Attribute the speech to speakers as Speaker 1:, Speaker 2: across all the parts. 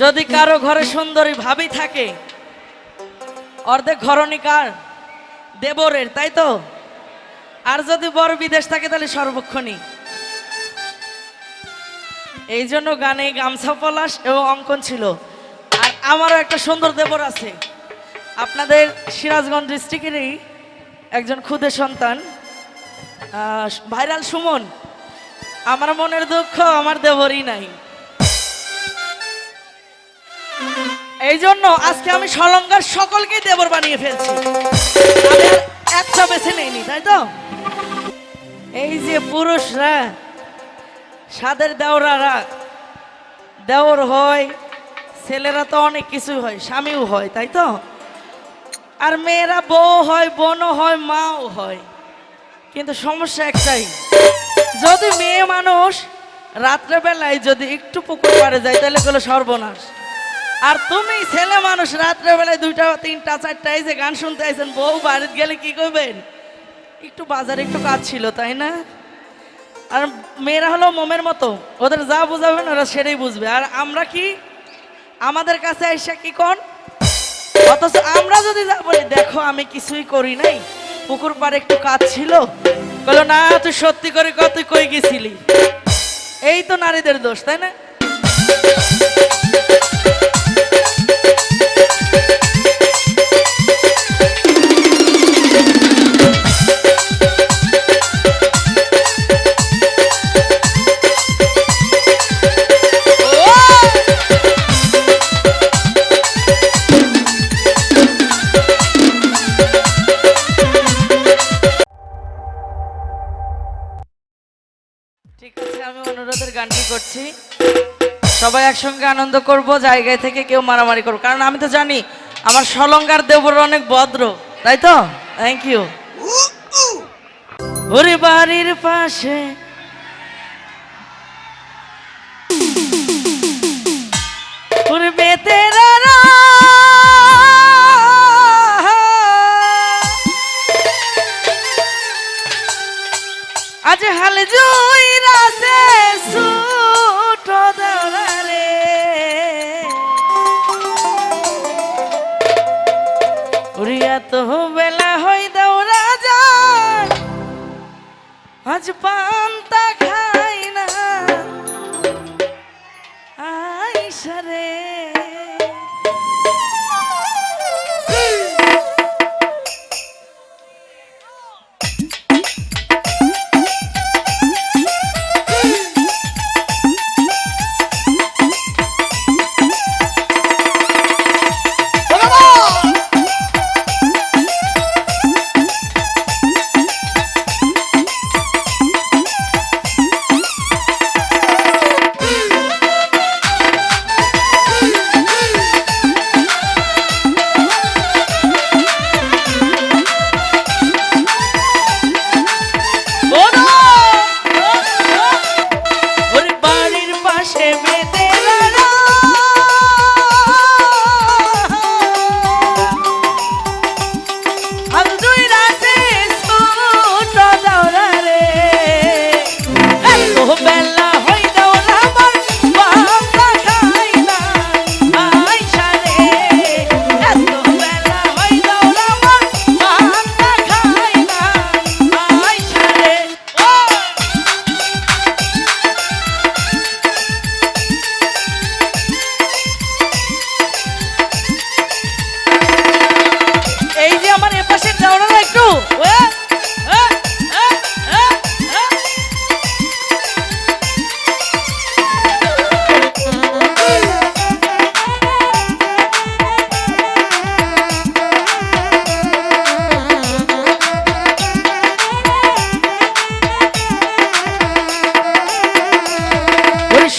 Speaker 1: যদি কারও ঘরে সুন্দরী ভাবি থাকে, অর্ধেক ঘরণী কার? দেবরের, তাই তো? আর যদি বড় বিদেশ থাকে, তাহলে সর্বক্ষণই। এই জন্য গানে গামছা পলাশ এবং অঙ্কন ছিল। আর আমারও একটা সুন্দর দেবর আছে। আপনাদের সিরাজগঞ্জ ডিস্ট্রিক্টেরই একজন ক্ষুদে সন্তান ভাইরাল সুমন। আমার মনের দুঃখ, আমার দেবরই নাই। এই জন্য আজকে আমি সলঙ্গার সকলকে দেবর বানিয়ে ফেলছি। একটা বেছে নেইনি তাই তো? এই যে পুরুষরা, সাদের দেওরারা, দেওর হয়, ছেলেরা তো অনেক কিছু হয়, স্বামীও হয়, তাই তো? আর মেয়েরা বউ হয়, বোনও হয়, মাও হয়। কিন্তু সমস্যা একটাই, যদি মেয়ে মানুষ রাত্রেবেলায় যদি একটু পুকুর পাড়ে যায়, তাহলে গেলো সর্বনাশ। আর তুমি ছেলে মানুষ রাত্রেবেলায় দুইটা, তিনটা, চারটা, এই যে গান শুনতে আইছেন, বউ বাড়িতে গেলে কি করবেন? একটু বাজারে একটু কাজ ছিল, তাই না? আর মেয়েরা হলো মোমের মতো, ওদের যা বুঝাবেন ওরা সেটাই বুঝবে। আর আমরা কি? আমাদের কাছে এসে কি কন? অথচ আমরা যদি যা বলি, দেখো, আমি কিছুই করি নাই। পুকুর পাড়ে একটু কাজ ছিল। বলো না, তুই সত্যি করে কত কই গেছিলি? এই তো নারীদের দোষ, তাই না? গানটি করছি। সবাই একসঙ্গে আনন্দ করব, জায়গায় থেকে কেউ মারামারি করব। কারণ আমি তো জানি, আমার সলঙ্কার দেবর অনেক ভদ্র, তাই তো? থ্যাংক ইউ ওরে বাড়ির পাশে। আজ হাল জুই বেলা হই দৌড়া যায় আজ পান্তা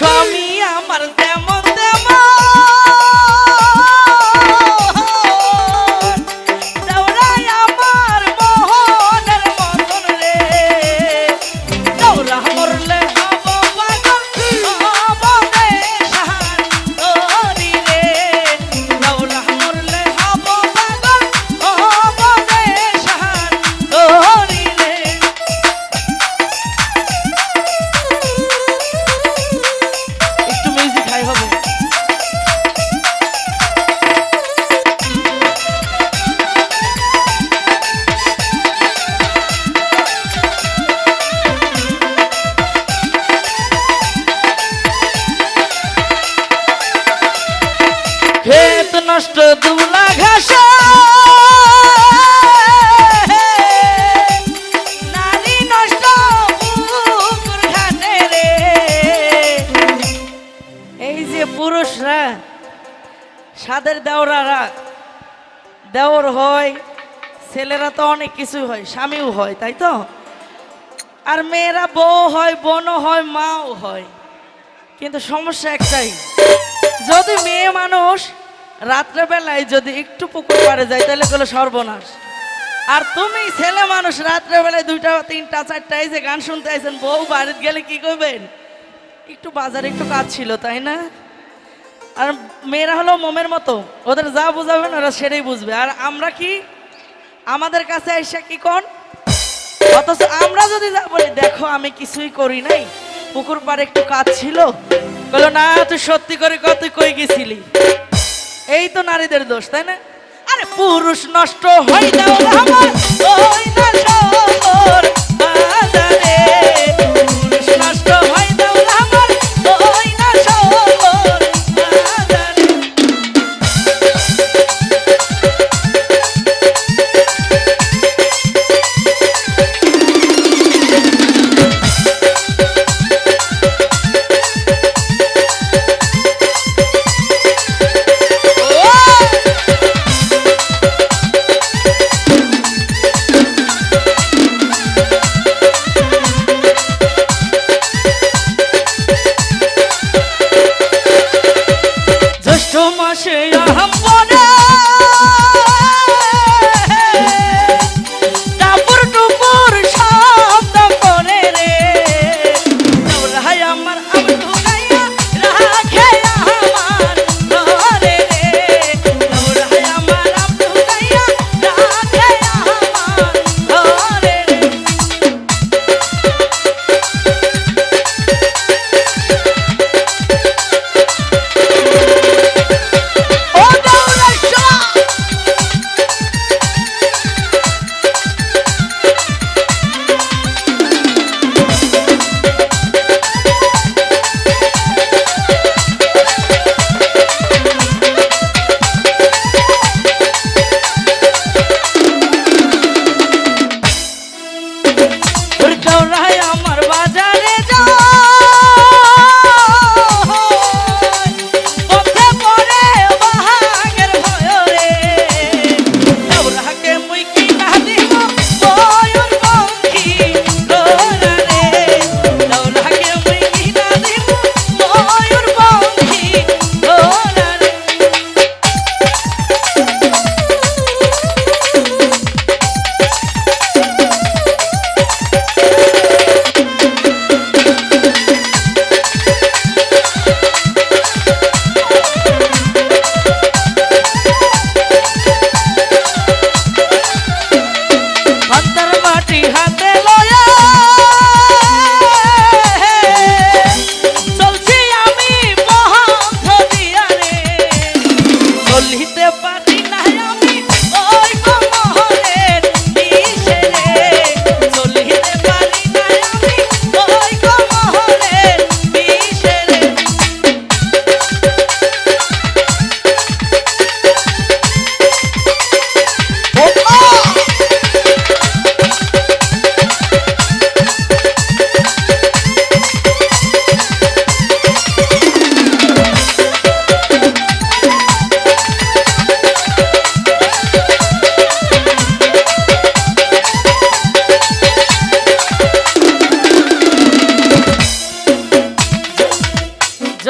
Speaker 1: Come দেওর হয়, ছেলেরা তো অনেক কিছু হয়, স্বামীও হয়, তাই তো? আর মেয়েরা বউ হয়, বোনও হয়, মাও হয়। কিন্তু সমস্যা একটাই, যদি মেয়ে মানুষ রাত্রেবেলায় যদি একটু পুকুর পাড়ে যায়, তাহলে কোনো সর্বনাশ। আর তুমি ছেলে মানুষ রাত্রেবেলায় দুইটা, তিনটা, চারটা, এই যে গান শুনতে আইছেন, বউ বাড়িতে গেলে কি করবেন? একটু বাজারে একটু কাজ ছিল, তাই না? আর মেয়েরা হলো মোমের মতো। ওদের যা বুঝাবেন ওরা সেটাই বুঝবে। আর আমরা কি? আমাদের কাছে এসে কি কোন? অথচ আমরা যদি যা বলি, দেখো, আমি কিছুই করি নাই। পুকুর পাড়ে একটু কাজ ছিল। বলো না, তুই সত্যি করে কত কই গেছিলি? এই তো নারীদের দোষ, তাই না? আরে পুরুষ নষ্ট হই না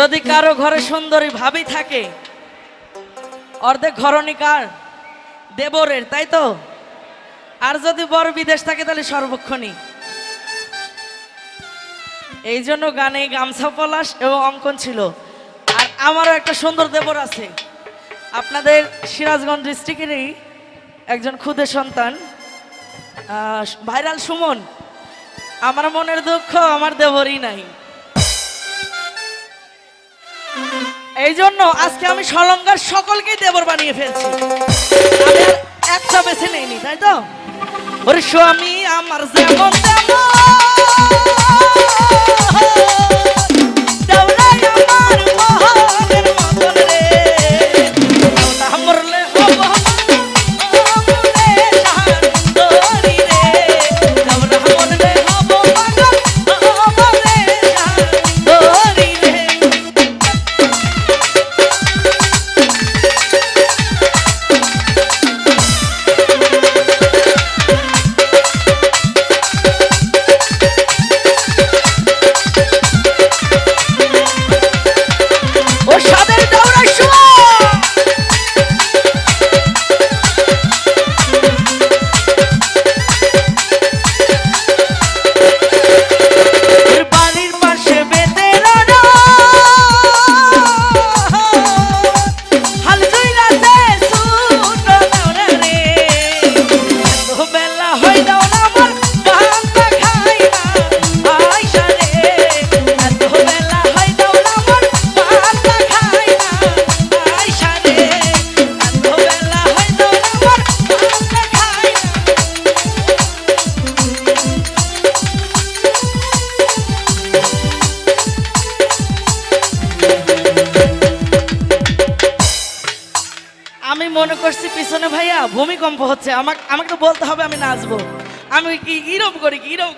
Speaker 1: যদি কারও ঘরে সুন্দরী ভাবি থাকে, অর্ধেক ঘরণী কার? দেবরের, তাই তো? আর যদি বড় বিদেশ থাকে, তাহলে সর্বক্ষণই। এই জন্য গানে গামছা পলাশ এবং অঙ্কন ছিল। আর আমারও একটা সুন্দর দেবর আছে। আপনাদের সিরাজগঞ্জ ডিস্ট্রিক্টেরই একজন ক্ষুদে সন্তান ভাইরাল সুমন। আমার মনের দুঃখ, আমার দেবরই নাই। এই জন্য আজকে আমি সলঙ্গার সকলকেই দেবর বানিয়ে ফেলছি। আমি একটা বেছে নেইনি তাই তো? স্বামী, আমার যেমন তেমন আমি মনে করছি পিছনে ভাইয়া ভূমিকম্প হচ্ছে। আমাকে আমাকে বলতে হবে আমি নাচবো। আমি কি ইরম করি কি এরম